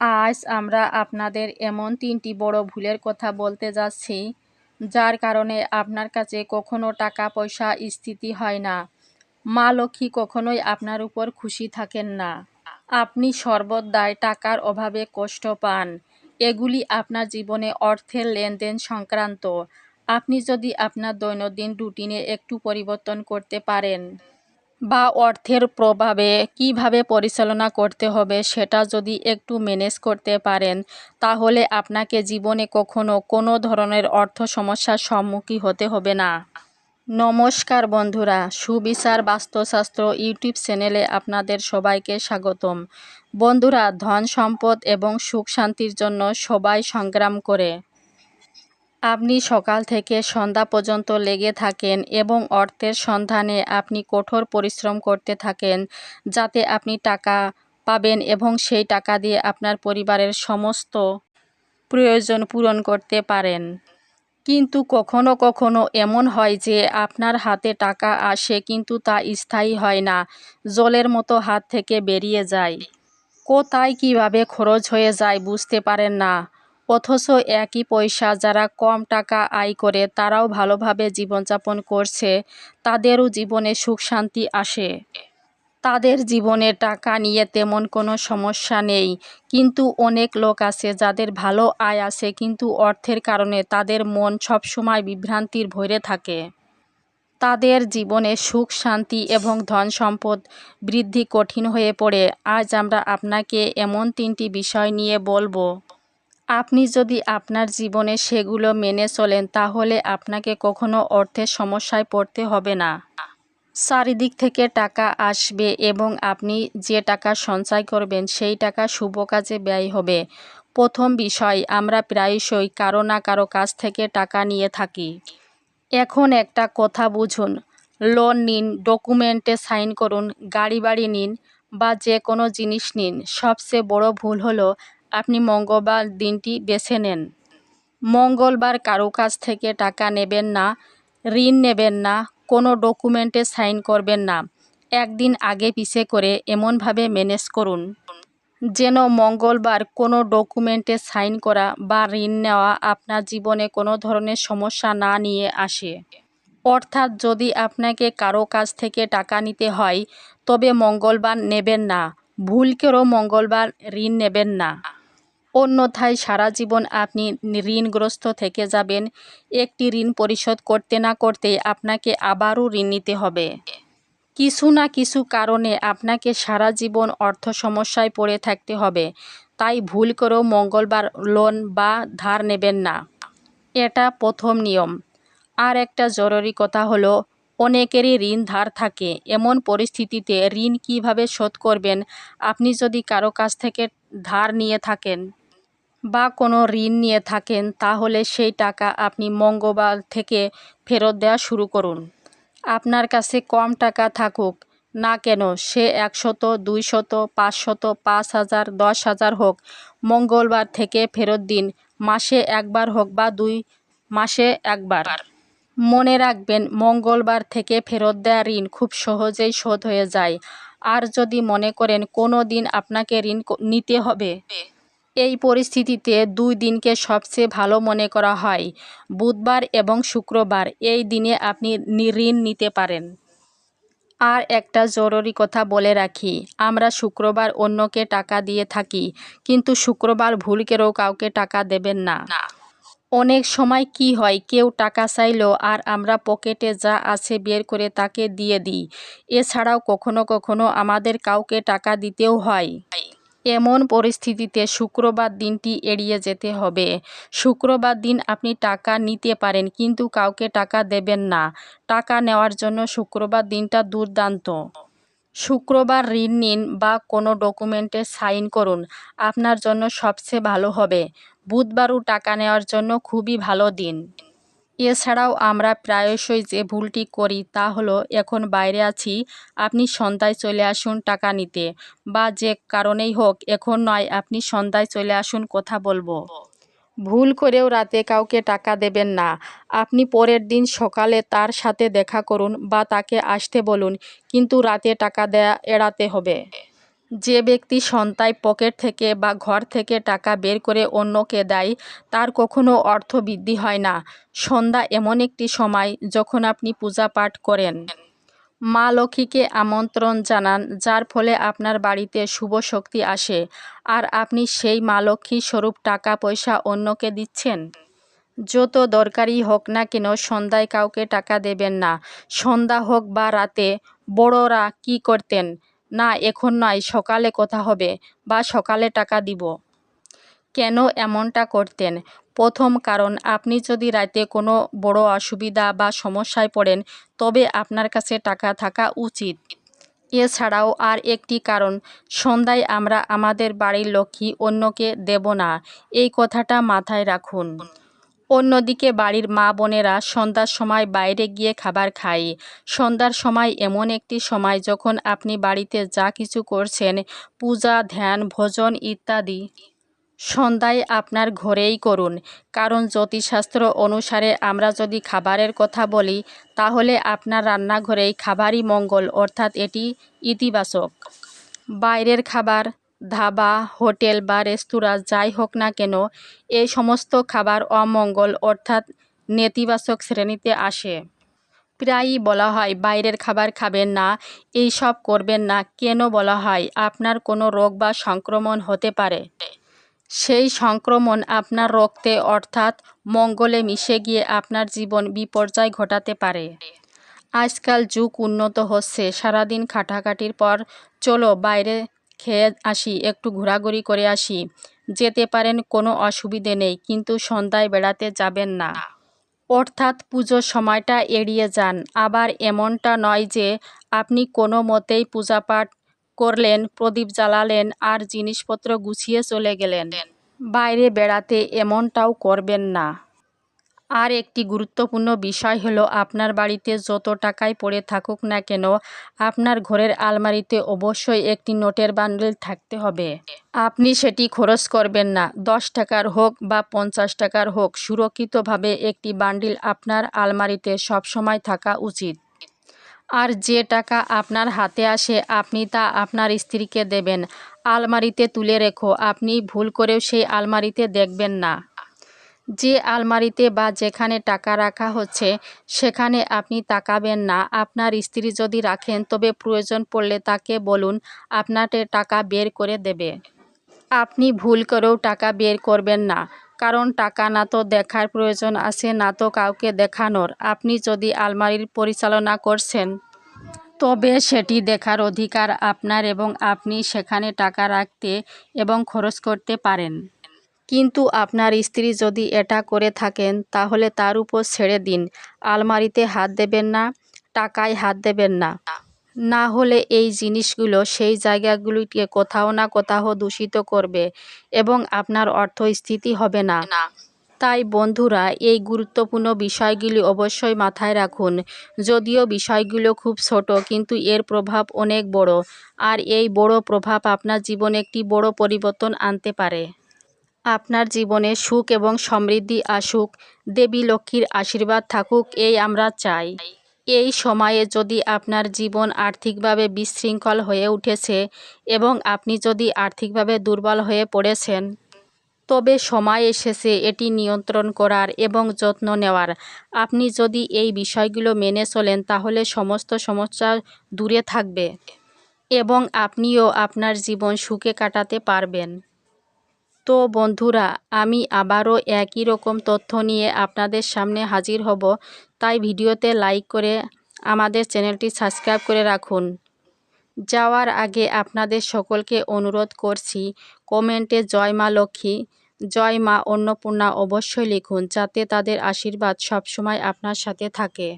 আজ আমরা আপনাদের এমন তিনটি বড় ভুলের কথা বলতে যাচ্ছি, যার কারণে আপনার কাছে কখনো টাকা পয়সা স্থিতি হয় না। মা লক্ষ্মী কখনোই আপনার উপর খুশি থাকেন না। আপনি সর্বদাই টাকার অভাবে কষ্ট পান। এগুলি আপনার জীবনে অর্থের লেনদেন সংক্রান্ত। আপনি যদি আপনার দৈনন্দিন রুটিনে একটু পরিবর্তন করতে পারেন। বা অর্থের প্রভাবে কীভাবে পরিচালনা করতে হবে সেটা যদি একটু ম্যানেজ করতে পারেন, তাহলে আপনাকে জীবনে কখনো কোনো ধরনের অর্থ সমস্যার সম্মুখীন হতে হবে না। নমস্কার বন্ধুরা, সুবিচার বাস্তুশাস্ত্র ইউটিউব চ্যানেলে আপনাদের সবাইকে স্বাগতম। বন্ধুরা, ধন সম্পদ এবং সুখ শান্তির জন্য সবাই সংগ্রাম করে। আপনি সকাল থেকে সন্ধ্যা পর্যন্ত লেগে থাকেন এবং অর্থের সন্ধানে আপনি কঠোর পরিশ্রম করতে থাকেন যাতে আপনি টাকা পাবেন এবং সেই টাকা দিয়ে আপনার পরিবারের সমস্ত প্রয়োজন পূরণ করতে পারেন। কিন্তু কখনো কখনো এমন হয় যে আপনার হাতে টাকা আসে কিন্তু তা স্থায়ী হয় না, জলের মতো হাত থেকে বেরিয়ে যায়। কোথায় কীভাবে খরচ হয়ে যায় বুঝতে পারেন না। অথচ একই পয়সা যারা কম টাকা আয় করে, তারাও ভালোভাবে জীবনযাপন করছে। তাদেরও জীবনে সুখ শান্তি আসে। তাদের জীবনে টাকা নিয়ে তেমন কোনো সমস্যা নেই। কিন্তু অনেক লোক আছে যাদের ভালো আয় আছে, কিন্তু অর্থের কারণে তাদের মন সবসময় বিভ্রান্তির ভরে থাকে। তাদের জীবনে সুখ, শান্তি এবং ধন সম্পদ বৃদ্ধি কঠিন হয়ে পড়ে। আজ আমরা আপনাকে এমন তিনটি বিষয় নিয়ে বলব। আপনি যদি আপনার জীবনে সেগুলো মেনে চলেন, তাহলে আপনাকে কখনো অর্থের সমস্যায় পড়তে হবে না। চারিদিক থেকে টাকা আসবে এবং আপনি যে টাকা সঞ্চয় করবেন, সেই টাকা শুভ কাজে ব্যয় হবে। প্রথম বিষয়, আমরা প্রায়শই কারও না কারও কাছ থেকে টাকা নিয়ে থাকি। এখন একটা কথা বুঝুন। লোন নিন, ডকুমেন্টে সাইন করুন, গাড়ি বাড়ি নিন বা যে কোনো জিনিস নিন। সবচেয়ে বড় ভুল হলো আপনি মঙ্গলবার দিনটি বেছে নেন। মঙ্গলবার কারও কাছ থেকে টাকা নেবেন না, ঋণ নেবেন না, কোনো ডকুমেন্টে সাইন করবেন না। একদিন আগে পিছে করে এমনভাবে ম্যানেজ করুন। যেন মঙ্গলবার কোনো ডকুমেন্টে সাইন করা বা ঋণ নেওয়া আপনার জীবনে কোনো ধরনের সমস্যা না নিয়ে আসে। অর্থাৎ যদি আপনাকে কারও কাছ থেকে টাকা নিতে হয়, তবে মঙ্গলবার নেবেন না। ভুল করেও মঙ্গলবার ঋণ নেবেন না। অন্যথায় সারা জীবন আপনি ঋণগ্রস্ত থেকে যাবেন। একটি ঋণ পরিশোধ করতে না করতে আপনাকে আবারও ঋণ নিতে হবে। কিছু না কিছু কারণে আপনাকে সারা জীবন অর্থ সমস্যায় পড়ে থাকতে হবে। তাই ভুল করেও মঙ্গলবার লোন বা ধার নেবেন না। এটা প্রথম নিয়ম। আর একটা জরুরি কথা হলো, অনেকেরই ঋণ ধার থাকে। এমন পরিস্থিতিতে ঋণ কীভাবে শোধ করবেন? আপনি যদি কারও কাছ থেকে ধার নিয়ে থাকেন বা কোনো ঋণ নিয়ে থাকেন, তাহলে সেই টাকা আপনি মঙ্গলবার থেকে ফেরত দেওয়া শুরু করুন। আপনার কাছে কম টাকা থাকুক, না কেন সে একশত, দুইশত, পাঁচশত, পাঁচ হাজার, দশ হাজার হোক, মঙ্গলবার থেকে ফেরত দিন, মাসে একবার হোক বা দুই, মাসে একবার। মনে রাখবেন, মঙ্গলবার থেকে ফেরত দেওয়া ঋণ খুব সহজেই শোধ হয়ে যায়। আর যদি মনে করেন কোনো দিন আপনাকে ঋণ নিতে হবে। এই পরিস্থিতিতে দুই দিনকে সবচেয়ে ভালো মনে করা হয় বুধবার এবং শুক্রবার। এই দিনে আপনি ঋণ নিতে পারেন। আর একটা জরুরি কথা বলে রাখি আমরা শুক্রবার অন্যকে টাকা দিয়ে থাকি কিন্তু শুক্রবার ভুল করেও কাউকে টাকা দেবেন না। অনেক সময় কি হয় কেউ টাকা চাইলো আর আমরা পকেটে যা আছে বের করে তাকে দিয়ে দিই। এছাড়াও কখনো কখনো আমাদের কাউকে টাকা দিতেও হয়। এমন পরিস্থিতিতে শুক্রবার দিনটি এড়িয়ে যেতে হবে। শুক্রবার দিন আপনি টাকা নিতে পারেন, কিন্তু কাউকে টাকা দেবেন না। টাকা নেওয়ার জন্য শুক্রবার দিনটা দুর্দান্ত। শুক্রবার ঋণ নিন বা কোনো ডকুমেন্টে সাইন করুন। আপনার জন্য সবচেয়ে ভালো হবে। বুধবারও টাকা নেওয়ার জন্য খুবই ভালো দিন। এছাড়াও আমরা প্রায়শই যে ভুলটি করি তা হলো, এখন বাইরে আছি, আপনি সন্ধ্যায় চলে আসুন টাকা নিতে বা যে কারণেই হোক, এখন নয়, আপনি সন্ধ্যায় চলে আসুন কথা বলব। ভুল করেও রাতে কাউকে টাকা দেবেন না। আপনি পরের দিন সকালে তার সাথে দেখা করুন বা তাকে আসতে বলুন, কিন্তু রাতে টাকা দেয়া এড়াতে হবে। যে ব্যক্তি সন্তায় পকেট থেকে বা ঘর থেকে টাকা বের করে অন্যকে দেয়, তার কখনো অর্থ বৃদ্ধি হয় না। সন্ধ্যা এমন একটি সময় যখন আপনি পূজা পাঠ করেন। মা লক্ষ্মীকে আমন্ত্রণ জানান, যার ফলে আপনার বাড়িতে শুভ শক্তি আসে। আর আপনি সেই মা লক্ষ্মী স্বরূপ টাকা, পয়সা অন্যকে দিচ্ছেন? যত দরকারি হোক না কেন সন্ধ্যায় কাউকে টাকা দেবেন না। সন্ধ্যা হোক বা রাতে, বড়রা কি করতেন? না, এখন নয়, সকালে কথা হবে বা সকালে টাকা দিব। কেন এমনটা করতেন? প্রথম কারণ, আপনি যদি রাতে কোনো বড় অসুবিধা বা সমস্যায় পড়েন, তবে আপনার কাছে টাকা থাকা উচিত। এছাড়াও আর একটি কারণ, সন্ধ্যায় আমরা আমাদের বাড়ির লক্ষ্মী অন্যকে দেব না, এই কথাটা মাথায় রাখুন। অন্যদিকে বাড়ির মা বোনেরা সন্ধ্যার সময় বাইরে গিয়ে খাবার খায়। সন্ধ্যার সময় এমন একটি সময় যখন আপনি বাড়িতে যা কিছু করছেন, পূজা, ধ্যান, ভোজন ইত্যাদি সন্ধ্যায় আপনার ঘরেই করুন। কারণ জ্যোতিষশাস্ত্র অনুসারে আমরা যদি খাবারের কথা বলি, তাহলে আপনার রান্নাঘরেই খাবারই মঙ্গল, অর্থাৎ এটি ইতিবাচক। বাইরের খাবার ধাবা, হোটেল বা রেস্তোরাঁ, যাই হোক না কেন, এই সমস্ত খাবার অমঙ্গল অর্থাৎ নেতিবাচক শ্রেণীতে আসে। প্রায়ই বলা হয়, বাইরের খাবার খাবেন না এই সব করবেন না। কেন বলা হয়, আপনার কোনো রোগ বা সংক্রমণ হতে পারে। সেই সংক্রমণ আপনার রক্তে অর্থাৎ মঙ্গলে মিশে গিয়ে আপনার জীবন বিপর্যয় ঘটাতে পারে। আজকাল যুগ উন্নত হচ্ছে, সারাদিন খাটাখাটির পর চলো বাইরে খেয়ে আসি, একটু ঘোরাঘুরি করে আসি। যেতে পারেন, কোনো অসুবিধে নেই, কিন্তু সন্ধ্যায় বেড়াতে যাবেন না। অর্থাৎ পুজোর সময়টা এড়িয়ে যান। আবার এমনটা নয় যে আপনি কোনো মতেই পূজাপাঠ করলেন, প্রদীপ জ্বালালেন, আর জিনিসপত্র গুছিয়ে চলে গেলেন। বাইরে বেড়াতে এমনটাও করবেন না। আর একটি গুরুত্বপূর্ণ বিষয় হলো, আপনার বাড়িতে যত টাকাই পড়ে থাকুক না কেন, আপনার ঘরের আলমারিতে অবশ্যই একটি নোটের বান্ডেল থাকতে হবে। আপনি সেটি খরচ করবেন না। দশ টাকার হোক বা পঞ্চাশ টাকার হোক, সুরক্ষিতভাবে একটি বান্ডিল আপনার আলমারিতে সবসময় থাকা উচিত। আর যে টাকা আপনার হাতে আসে, আপনি তা আপনার স্ত্রীকে দেবেন। আলমারিতে তুলে রেখো। আপনি ভুল করেও সেই আলমারিতে দেখবেন না। যে আলমারিতে বা যেখানে টাকা রাখা হচ্ছে, সেখানে আপনি তাকাবেন না। আপনার স্ত্রী যদি রাখেন, তবে প্রয়োজন পড়লে তাকে বলুন, আপনাকে টাকা বের করে দেবে। আপনি ভুল করেও টাকা বের করবেন না, কারণ টাকা না তো দেখার প্রয়োজন আছে, না তো কাউকে দেখানোর। আপনি যদি আলমারির পরিচালনা করছেন, তবে সেটি দেখার অধিকার আপনার এবং আপনি সেখানে টাকা রাখতে এবং খরচ করতে পারেন। কিন্তু আপনার স্ত্রী যদি এটা করে থাকেন, তাহলে তার উপর ছেড়ে দিন। আলমারিতে হাত দেবেন না, টাকায় হাত দেবেন না। না হলে এই জিনিসগুলো সেই জায়গাগুলিকে কোথাও না কোথাও দূষিত করবে এবং আপনার অর্থ স্থিতি হবে না। তাই বন্ধুরা, এই গুরুত্বপূর্ণ বিষয়গুলি অবশ্যই মাথায় রাখুন। যদিও বিষয়গুলো খুব ছোট, কিন্তু এর প্রভাব অনেক বড়। আর এই বড় প্রভাব আপনার জীবনে একটি বড় পরিবর্তন আনতে পারে। আপনার জীবনে সুখ এবং সমৃদ্ধি আসুক, দেবী লক্ষ্মীর আশীর্বাদ থাকুক, এই আমরা চাই। এই সময়ে যদি আপনার জীবন আর্থিকভাবে বিশৃঙ্খল হয়ে উঠেছে এবং আপনি যদি আর্থিকভাবে দুর্বল হয়ে পড়েছেন, তবে সময় এসেছে এটি নিয়ন্ত্রণ করার এবং যত্ন নেওয়ার। আপনি যদি এই বিষয়গুলো মেনে চলেন, তাহলে সমস্ত সমস্যা দূরে থাকবে এবং আপনিও আপনার জীবন সুখে কাটাতে পারবেন। তো বন্ধুরা, আমি আবারও একই রকম তথ্য নিয়ে আপনাদের সামনে হাজির হব। তাই ভিডিওতে লাইক করে আমাদের চ্যানেলটি সাবস্ক্রাইব করে রাখুন। যাওয়ার আগে আপনাদের সকলকে অনুরোধ করছি, কমেন্টে জয় মা লক্ষ্মী, জয় মা অন্নপূর্ণা অবশ্যই লিখুন, যাতে তাদের আশীর্বাদ সবসময় আপনার সাথে থাকে।